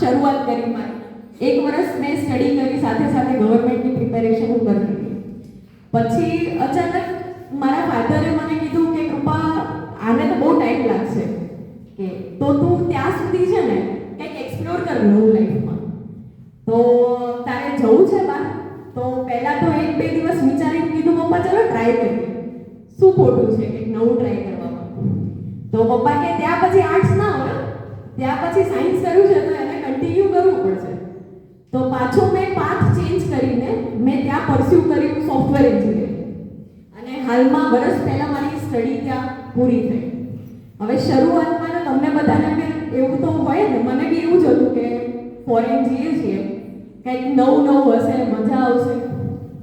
શરૂઆત કરી મારી. એક વર્ષ મેં સ્ટડી કરી, સાથે સાથે ગવર્મેન્ટની પ્રિપેરેશન હું કરતી પછી અચાનક મારા ફાધરે મને કીધું કે કૃપા આને તો બહુ ટાઈમ લાગશે. કે, તો તું ત્યાં સુધી છે ને, કંઈક એક્સપ્લોર કર નવું લાઈફમાં તો તારે જવું છે બા તો પહેલાં તો એક બે દિવસ વિચારીને કીધું, પપ્પા, ચલો ટ્રાય કરીએ. શું ખોટું છે કંઈક નવું ટ્રાય કરવામાં? તો પપ્પા કે, ત્યાં પછી આર્ટ્સ ના હોય ત્યાં પછી સાયન્સ કર્યું છે તો એને કન્ટિન્યુ કરવું પડશે. તો પાછો મેં પાથ ચેન્જ કરીને મેં ત્યાં પરસ્યુ કર્યું સોફ્ટવેર એન્જિનિયરિંગ અને હાલમાં વર્ષ પહેલાં મારી સ્ટડી ત્યાં પૂરી થઈ. હવે શરૂઆતમાં તમને બધાને મેં એવું તો હોય ને, મને બી એવું જ હતું કે ફોરેન જઈએ છીએ કંઈક નવું નવું હશે, મજા આવશે.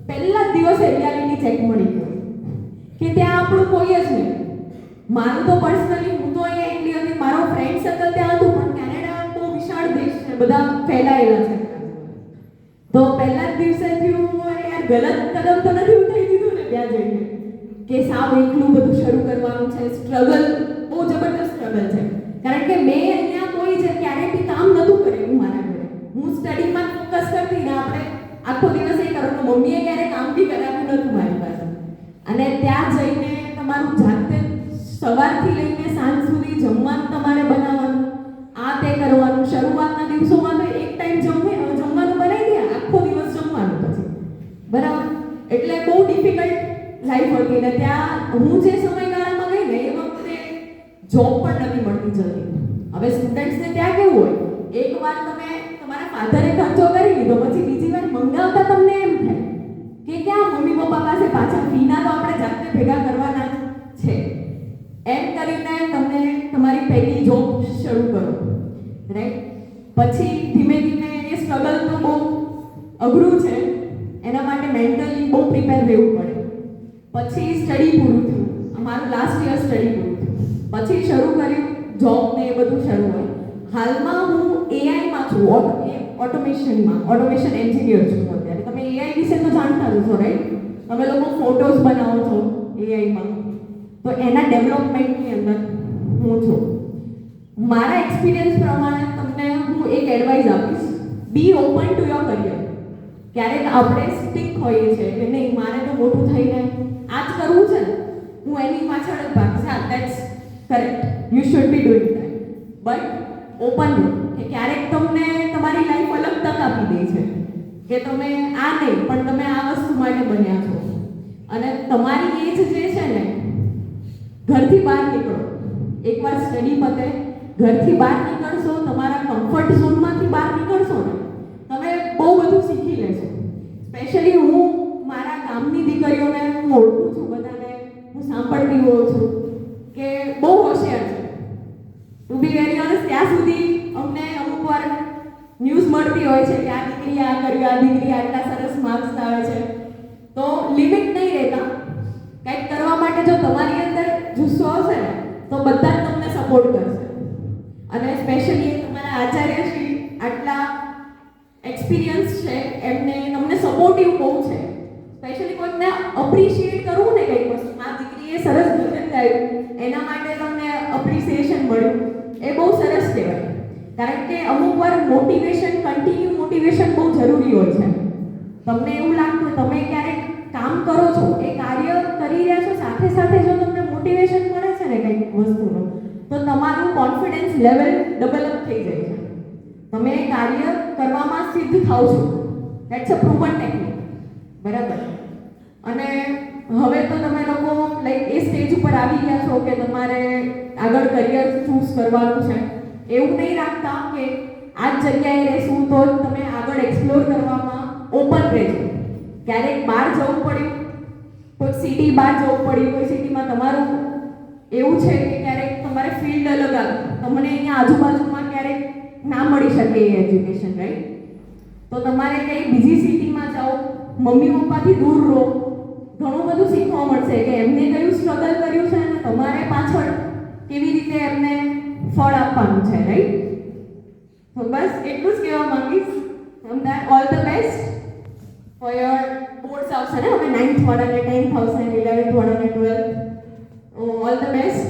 પહેલા જ દિવસે રિયાલિટી ચેક મળી ગયો. કે ત્યાં આપણું કોઈ જ નહીં. મારું તો પર્સનલી હું તો અહીંયા એકલી મારો ફ્રેન્ડ સર્કલ ત્યાં હતું પણ કેનેડા બહુ વિશાળ દેશ છે બધા ફેલાયેલા છે. તો પહેલા જ દિવસે થયું અરે યાર ગલત કદમ તો નથી ઉઠાઈ દીધું ને ત્યાં જઈને. કે સાવ એકલું બધું શરૂ કરવાનું છે સ્ટ્રગલ બહુ જબરદસ્ત સ્ટ્રગલ છે. કારણ કે મેં અહીંયા કોઈ જે ક્યારેય બી કામ નહોતું કરેલું મારા ઘરે. હું સ્ટડીમાં ફોકસ કરતી ને આપણે આખો દિવસ એ કરવાનું મમ્મીએ ક્યારે કામ બી કરાવ્યું નહોતું મારી પાસે. અને ત્યાં જઈને તમારું જાતે સવારથી લઈને સાંજ સુધી જમવાનું તમારે બનાવવાનું આ તે કરવાનું શરૂઆતના દિવસોમાં તો એક ટાઈમ જમવે જમવાનું બનાવી દે આખો દિવસ જમવાનું પછી બરાબર એટલે બહુ ડિફિકલ્ટ લાઈફ હતી ને ત્યાં હું જે સમયગાળામાં ગઈ ને એ વખતે જોબ પણ નથી મળતી જલ્દી. હવે સ્ટુડન્ટ્સને ત્યાં કેવું હોય એકવાર તમે તમારા ફાધરે ખર્ચો કરી લીધો, પછી બીજી વાર મંગાવતા તમને એમ થાય કે ક્યાં મમ્મી પપ્પા પાસે પાછા ફીના તો આપણે જાતે ભેગા કરવાના છે. એમ કરીને તમને તમારી પહેલી જોબ શરૂ કરો. રાઈટ પછી ધીમે ધીમે એ સ્ટ્રગલ તો બહુ અઘરું છે. એના માટે મેન્ટલી બહુ પ્રિપેર રહેવું પડે. પછી સ્ટડી પૂરું થયું. અમારું લાસ્ટ યર સ્ટડી પૂરું થયું. પછી શરૂ કર્યું જોબ ને એ બધું શરૂ હોય. હાલમાં હું એઆઈમાં છું ઓટોમેશનમાં ઓટોમેશન એન્જિનિયર છું અત્યારે. તમે એઆઈ વિશે તો જાણતા જ છો રાઈટ તમે લોકો ફોટોઝ બનાવો છો એઆઈમાં તો એના ડેવલપમેન્ટની અંદર હું છું. મારા એક્સપિરિયન્સ પ્રમાણે તમને હું એક એડવાઇસ આપીશ. Be open to your career ક્યારેક આપણે સ્ટીક હોઈએ છીએ કે નહીં, મારે તો મોટું થઈને જ કરવું છે ને, હું એની પાછળ જ ભાગીશ હા that's correct you should be doing that but open કે ક્યારેક તમને તમારી લાઈફ અલગ તક આપી દે છે. કે તમે આ નહીં પણ તમે આ વસ્તુ માટે બન્યા છો. અને તમારી એજ જે છે ને, ઘરથી બહાર નીકળો. એકવાર સ્ટડી પતે, ઘરથી બહાર નીકળશો, તમારા કમ્ફર્ટ ઝોનમાંથી બહાર નીકળશો ને, તમે બહુ બધું શીખી લેશો. સ્પેશિયલી હું, મારા ગામની દીકરીઓને હું સાંભળતી હોઉં કે બહુ હોશિયાર છે. ટુ બી વેરી ઓનેસ્ટ ત્યાં સુધી અમને અમુક વાર ન્યૂઝ મળતી હોય છે કે આ દીકરી આ કર્યું, આ દીકરી આટલા સરસ માર્ક્સ આવે છે. તો લિમિટ નહીં રહેતા. કંઈક કરવા માટે જો તમારી અંદર જુસ્સો હશે ને, તો બધા જ તમને સપોર્ટ કરશે. અને સ્પેશિયલી તમારા આચાર્યશ્રી આટલા એક્સપિરિયન્સ છે, એમને તમને સપોર્ટિવ બહુ છે. સ્પેશિયલી કોઈને અપ્રિશિએટ કરવું ને કંઈક વસ્તુ આ દીકરીએ સરસ ભજન ગાયું એના માટે તમને અપ્રિસિએશન મળ્યું એ બહુ સરસ કહેવાય કારણ કે અમુક વાર મોટિવેશન કન્ટિન્યુ મોટિવેશન બહુ જરૂરી હોય છે. તમને એવું લાગતું તમે ક્યારેક કામ કરો છો, એ કાર્ય કરી રહ્યા છો, સાથે સાથે જો તમને મોટિવેશન મળે છે ને કંઈક વસ્તુનું, તો તમારું કોન્ફિડન્સ લેવલ ડબલ અપ થઈ જાય છે. તમે એ કાર્ય કરવામાં સિદ્ધ થાવ છો. દેટ્સ અ પ્રૂવન ટેકનિક બરાબર? અને હવે તો તમે લોકો લાઈક એ સ્ટેજ ઉપર આવી ગયા છો કે તમારે આગળ કરિયર ચૂઝ કરવાનું છે. એવું નહીં રાખતા કે આ જગ્યાએ રહેશું તો તમે આગળ એક્સપ્લોર કરવામાં ઓપન રહેજો. ક્યારેક બહાર જવું પડ્યું, કોઈ સિટી બહાર જવું પડ્યું, કોઈ સિટીમાં તમારું એવું છે કે ક્યારેક તમારે ફિલ્ડ અલગ આવે. તમને અહીંયા આજુબાજુમાં ક્યારેક ના મળી શકે એ એજ્યુકેશન રાઈટ તો તમારે કંઈ બીજી સિટીમાં જાઓ, મમ્મી પપ્પાથી દૂર રહો. ઘણું બધું શીખવા મળશે કે એમને કયું સ્ટ્રગલ કર્યું છે અને તમારે પાછળ કેવી રીતે એમને ફળ છે રાઈટ તો બસ એટલું જ કહેવા માંગીશ. Ahmedabad all the best for your boards આવશે ને? હવે નાઇન્થ વાળાને ટેન્થ આવશે ઇલેવન્થ વાળાને ટ્વેલ્થ ઓલ ધ બેસ્ટ